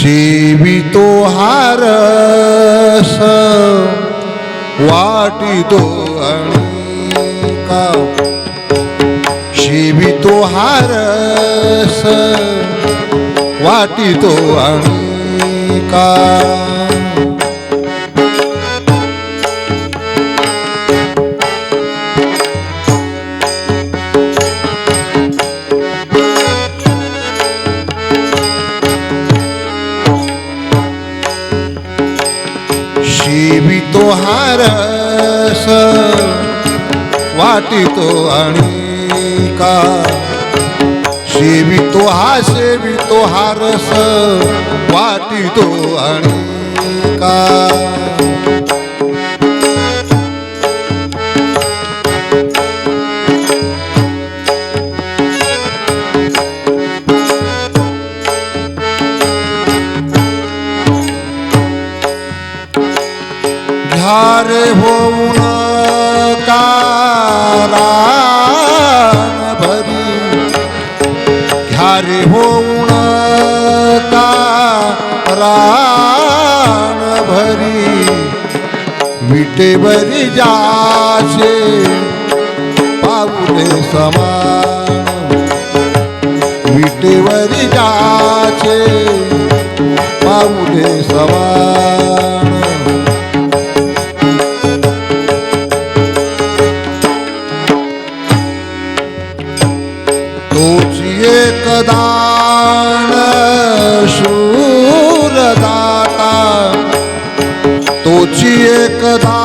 शिवितो हारस वाटितो अणका शिवितो हारस वाटितो अणका महारस हारस वाटितो अणिका सेवितो हा सेवितो हारस वाटितो अणिका देवरी जाशे पाऊले समान. विटेवरी जाचे पाऊले समान. तोची एकदान शूरदाता. तोची एकदा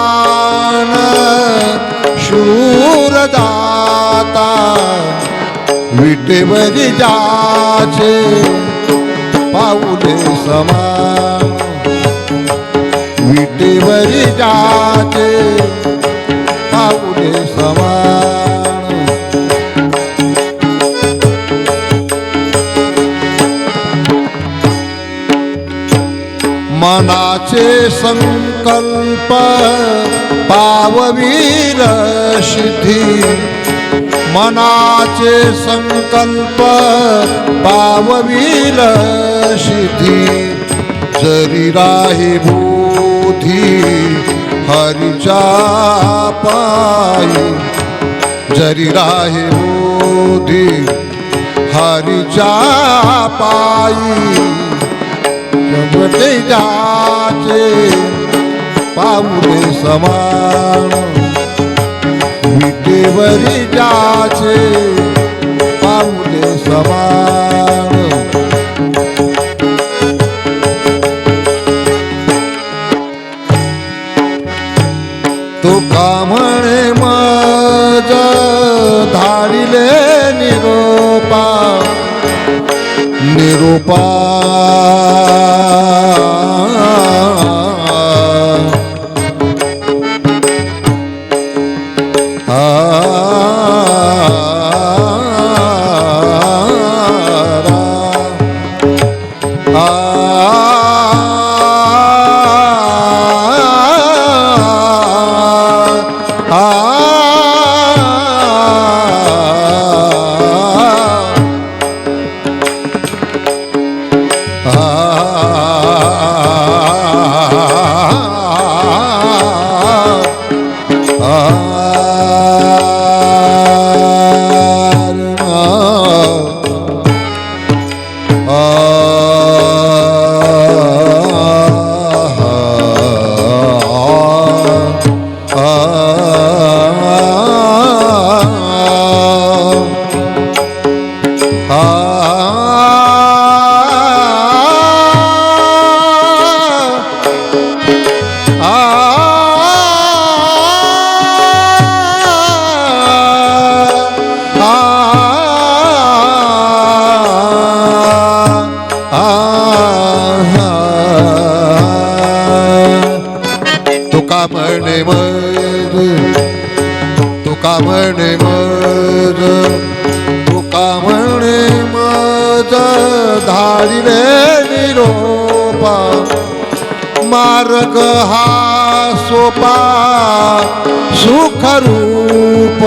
विटेवरी जाचे पाऊले समान. विटेवरी जाचे पाऊले समान. मनाचे संकल्प पाववीर सिद्धी. मनाचे संकल्प पाववीर सिद्धी. जरी राही बोधी हरिचा पायी जरी राही बोधी हरिचा पायी जाचे पाऊले समान ભરી જા છે. પાઉને સમાન. તો કામણે મજ ધારી લે નિરૂપા. નિરૂપા ah म्हणे मज तुका म्हणे मज तुका म्हणे मज धाडिले निरोपा मार्ग हा सोपा सुखरूप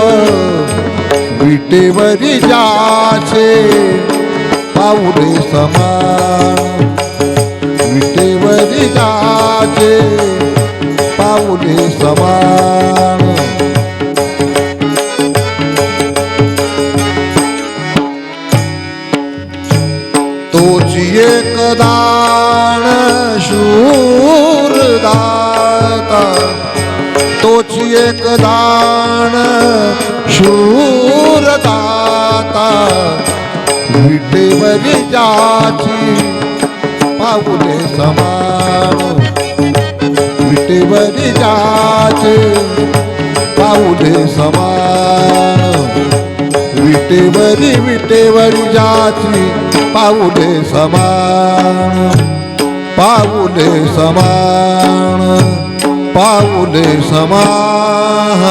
विटेवरी जाचे पाऊले समान विटेवरी जाचे पाऊले समान. तोची एक दान शूर दाता तोची एक दान शूर दाता विटेवरी जाची पाऊले समान विटेवरी जाचे पाऊले समान विटेवरी विटेवरी जाची पाऊले समान पाऊले समान पाऊले समान